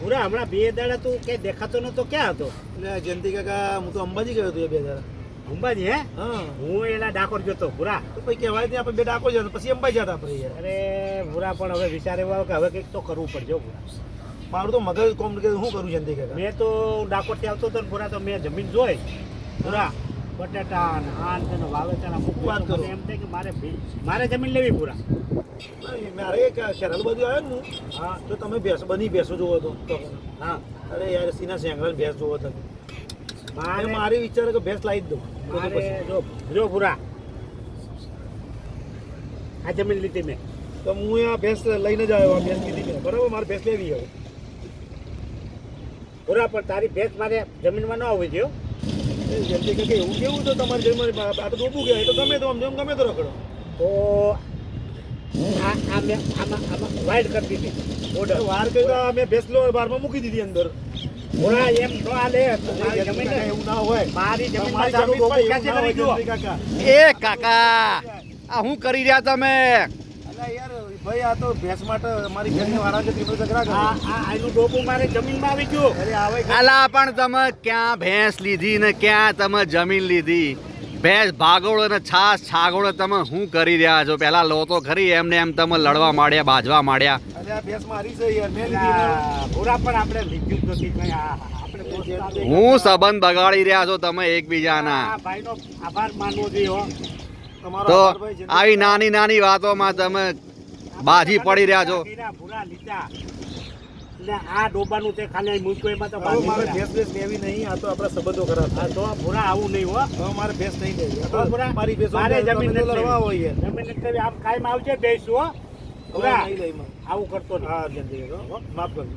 પૂરા હમણાં બે દાડા તું કે દેખાતો નતો ક્યાં હતો? એટલે જયંતિ કાકા હું તો અંબાજી ગયો હતો એ બે દાડા. અંબાજી હે? હા. એલા ડાકોર ગયો તો પૂરા. તો પછી કહેવાય ત્યાં આપણે બે ડાકો જતા પછી અંબાજી જતા આપણે અરે પૂરા પણ હવે વિચાર એવો કે હવે કંઈક તો કરવું પડશે હો પૂરા. મારું તો મગજ કોમ કે શું કરું જયંતિ કાકા? મેં તો ડાકોરથી આવતો હતો ને પૂરા તો મેં જમીન જોઈ. પૂરા. બટાટા આન તેનો વાવેતર મૂકવા તો એમ થાય કે મારે મારે જમીન લેવી પૂરા. મારે એક શેરાલ બાજુ આવ્યો ને હા તો તમે ભેંસ બની ભેંસો જોવો તો. હા. અરે યાર સીના સેંગલ ભેંસ જોવો તમે. મારે મારી વિચાર કે ભેંસ લાવી દઉં. મારે જો જો પૂરા. આ જમીન લીધી મેં. તો હું આ ભેંસ લઈને જ આવ્યો આ ભેંસ લીધી મેં. બરાબર મારે ભેંસ લેવી આવ્યો પૂરા પણ તારી ભેંસ મારે જમીનમાં ન આવી જોઈએ કેવું તો તમારે જમીન આ તો ડૂબું તો ગમે તો આમ જેમ ગમે તો રખડો તો વાઇડ કરી વાર કઈ મેં ભેંસ લો બારમાં મૂકી દીધી અંદર પૂરા એમ ન જમીન એવું ના હોય મારી જમીન એ કાકા, આ હું કરી રહ્યા તમે? યાર ભાઈ આ તો ભેંસ માટે મારી ઘરની વાળા છે ત્રિપલ ચક્રા કરે. આ આ આનું ડોકું મારે જમીનમાં આવી ગયું અરે આવે અલા પણ તમે ક્યાં ભેંસ લીધી ને ક્યાં તમે જમીન લીધી ભેંસ ભાગોળો ને છાસ છાગોળો તમે શું કરી રહ્યા છો પેલા લો તો ખરી એમને એમ તમે લડવા માંડ્યા બાજવા માંડ્યા અરે આ ભેંસ મારી છે યાર મેં લીધી ને. પણ આપણે લીધું નથી કંઈ. આ હું સંબંધ બગાડી રહ્યા છો તમે એકબીજાના આ ભાઈનો આભાર માનવો જોઈએ હો. તમારો તો આવી નાની નાની વાતોમાં તમે બાજી પડી રહ્યા છો. આ ડોબાનું તે ખાલી મૂક્યું એમાં તો મારે ભેસ ભેસ ભેંસ લેવી નહીં આ તો આપણા સંબંધો ખરાબ થાય તો ભૂરા આવું નહીં હો. મારે ભેસ નહીં લેવી આ મારી ભેંસો મારે જમીન નથી. લડવા હોય જમીન નથી. આમ કાયમ આવજે બેસું હો. હવે ભૂરા. આવું કરતો નહીં. હા હો, માફ કરજો.